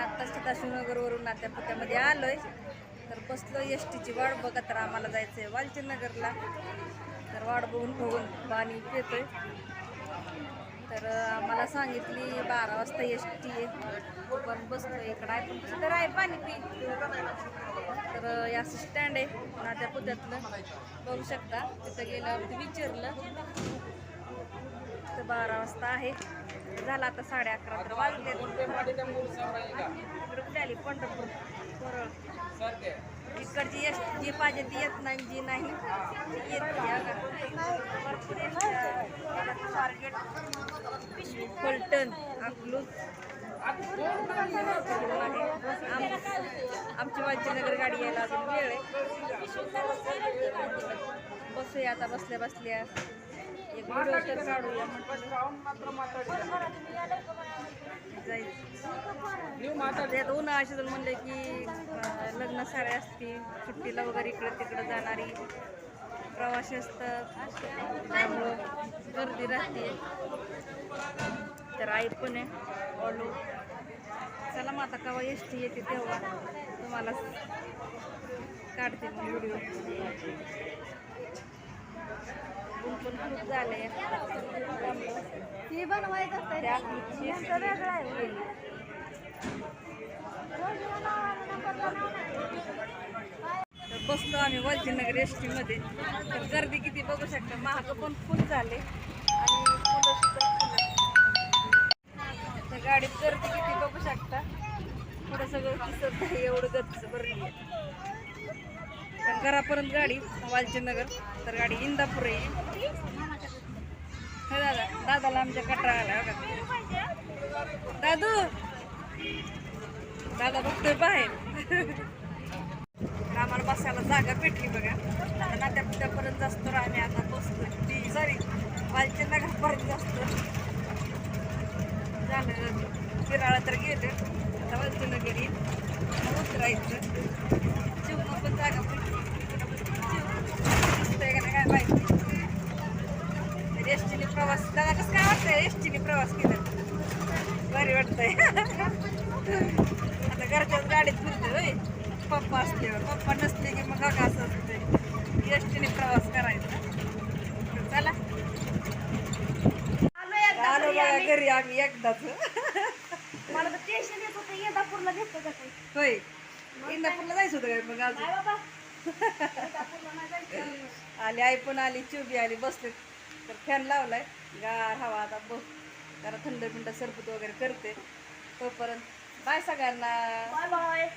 आता सदाशिवनगरवरून नात्यापुत्यामध्ये आलोय. तर बसलो एस टीची वाट बघा तर आम्हाला जायचं आहे वालचंदनगरला तर वाट बघून बघून पाणी पितोय. तर आम्हाला सांगितली बारा वाजता एस टी आहे. पण बसलो इकडं. आहे पण तर आहे पाणी पी. तर असं स्टँड आहे नात्यापुत्यातलं. बघू शकता. तिथं गेल्यावरती विचारलं. फक्त बारा वाजता आहे. झाला आता साडे अकरा तर वाजले इकडे पंढरपूर. परळ इकडची एस जी पाहिजे ती येत नाही जी नाही ती येत नाही भरपूर टार्गेट फलटण अकलूज आहे आम- आमची वाजीनगर गाडी यायला अजून वेळ आहे. बसूया आता बसल्या बसल्या एक व्हिडिओ तर काढूया. जायचं. त्यात उन्हाळा जर म्हणले की लग्न सारे असतील सुट्टीला वगैरे इकडं तिकडं जाणारी. प्रवासी असतात. त्यामुळं गर्दी राहते. तर आई पण आहे. ऑलो चला मग आता केव्हा एस टी येते तेव्हा तुम्हाला काढते मग व्हिडिओ. झाले ती बनवायचं असतं वेगळं आहे. बसलो आम्ही वलचीनगर एस टीमध्ये तर गर्दी किती बघू शकता. महाग पण फुल झाले. आणि फुलं सुद्धा फुलं तर गाडीत गर्दी किती बघू शकता. पुढं सगळं दिसत नाही एवढं भरली आहे. तर घरापर्यंत गाडी वालचीनगर तर गाडी इंदापूर आहे दादा दादाला आमच्या कटरा आला बघा. दादू! दादा बघतोय बाहेर. आम्हाला बसायला जागा भेटली बघा. आता नात्या पुत्यापर्यंत असतो आम्ही आता बसतो ती सॉरी वालच्या नगरपर्यंत असतो झालं किराळा तर गेलं. आता वालच्या येईल उतरायचं चिवणं पण जागा भेटली दिसतंय का नाही काय माहिती एस टीने प्रवास दादा कसं काय वाटतंय एस टीने प्रवास केला बरी वाटतंय. आता घरच्याच गाडीत फिरते होय. पप्पा असल्यावर. पप्पा नसले की मग का असं असते एस टीने प्रवास करायचा. चला. आलो बघा घरी आम्ही एकदाच. मला तर टेन्शन येत होतं. इंदापूरला भेटतं का होय. इंदापूरला जायचं होतं काय मग अजून. आली आई पण आली चिवबी आली बसले तर फॅन लावलाय. गार हवा आता बस जरा थंड पिंड सरबत वगैरे करते. तोपर्यंत बाय सगळ्यांना. Bye bye.